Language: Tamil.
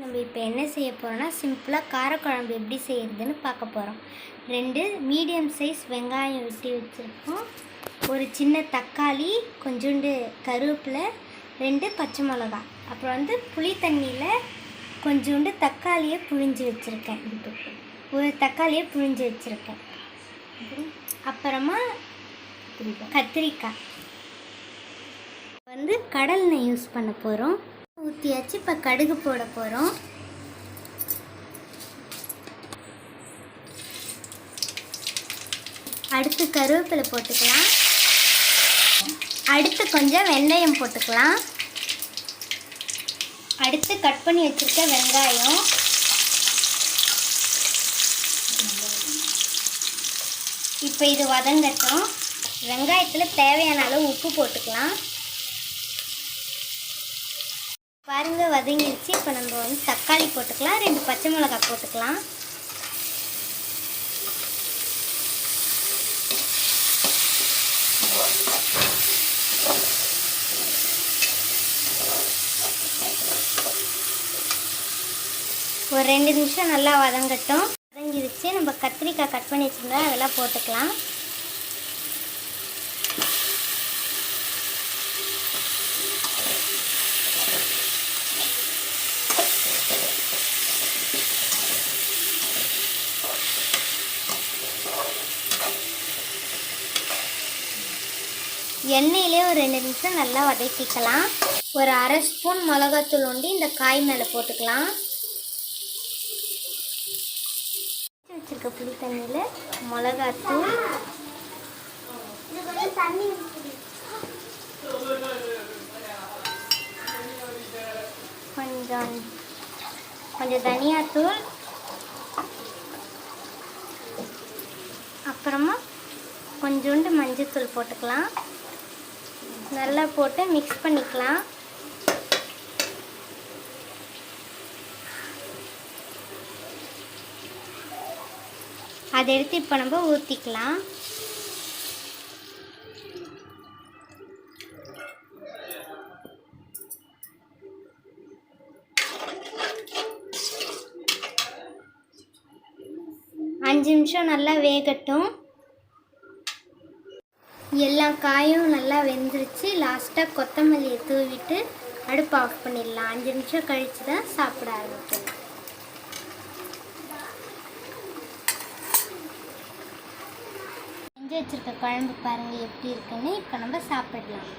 நம்ம இப்போ என்ன செய்ய போகிறோம்னா சிம்பிளாக காரக்குழம்பு எப்படி செய்யறதுன்னு பார்க்க போகிறோம் ரெண்டு மீடியம் சைஸ் வெங்காயம் வெட்டி வச்சுருக்கோம். ஒரு சின்ன தக்காளி கொஞ்சோண்டு கருவேப்பிலை ரெண்டு பச்சை மிளகா அப்புறம் வந்து புளி தண்ணியில் கொஞ்சோண்டு தக்காளியை புழிஞ்சு வச்சுருக்கேன். ஒரு தக்காளியை புழிஞ்சு வச்சுருக்கேன். அப்புறமா கத்திரிக்காய். வந்து கடலெண்ணெய் யூஸ் பண்ண போகிறோம் ஊற்றியாச்சு இப்போ கடுகு போட போகிறோம் அடுத்து கருவேப்பிலை போட்டுக்கலாம். அடுத்து கொஞ்சம் வெந்தயம் போட்டுக்கலாம். அடுத்து கட் பண்ணி வச்சுருக்க வெங்காயம். இப்போ இது வதங்கட்டும். வெங்காயத்தில் தேவையான அளவு உப்பு போட்டுக்கலாம். கிழங்கு வதங்கிடுச்சு இப்போ நம்ம வந்து தக்காளி போட்டுக்கலாம். ரெண்டு பச்சை மிளகாய் போட்டுக்கலாம். ஒரு ரெண்டு நிமிஷம் நல்லா வதங்கட்டும். வதங்கிடுச்சு நம்ம கத்திரிக்காய் கட் பண்ணி வச்சுருந்தா அதெல்லாம் போட்டுக்கலாம். எண்ணெயிலே ஒரு ரெண்டு நிமிஷம் நல்லா வதக்கிக்கலாம். ஒரு அரை ஸ்பூன் மிளகாத்தூள் உண்டு இந்த காய் மேலே போட்டுக்கலாம். வச்சுருக்க புளி தண்ணியில் மிளகாத்தூள். கொஞ்சம் கொஞ்சம் தனியாத்தூள். அப்புறமா கொஞ்சோண்டு மஞ்சத்தூள் போட்டுக்கலாம். நல்லா போட்டு மிக்ஸ் பண்ணிக்கலாம். அதை எடுத்து இப்போ நம்ம ஊற்றிக்கலாம் அஞ்சு நிமிஷம் நல்லா வேகட்டும். எல்லா காயும் நல்லா வெந்துருச்சு. லாஸ்ட்டாக கொத்தமல்லியை தூவிட்டு அடுப்பு ஆஃப் பண்ணிடலாம். அஞ்சு நிமிஷம் கழித்து தான் சாப்பிட ஆரம்பிக்கும். செஞ்சு வச்சுருக்க குழம்பு பாருங்கள் எப்படி இருக்குன்னு. இப்போ நம்ம சாப்பிடலாம்.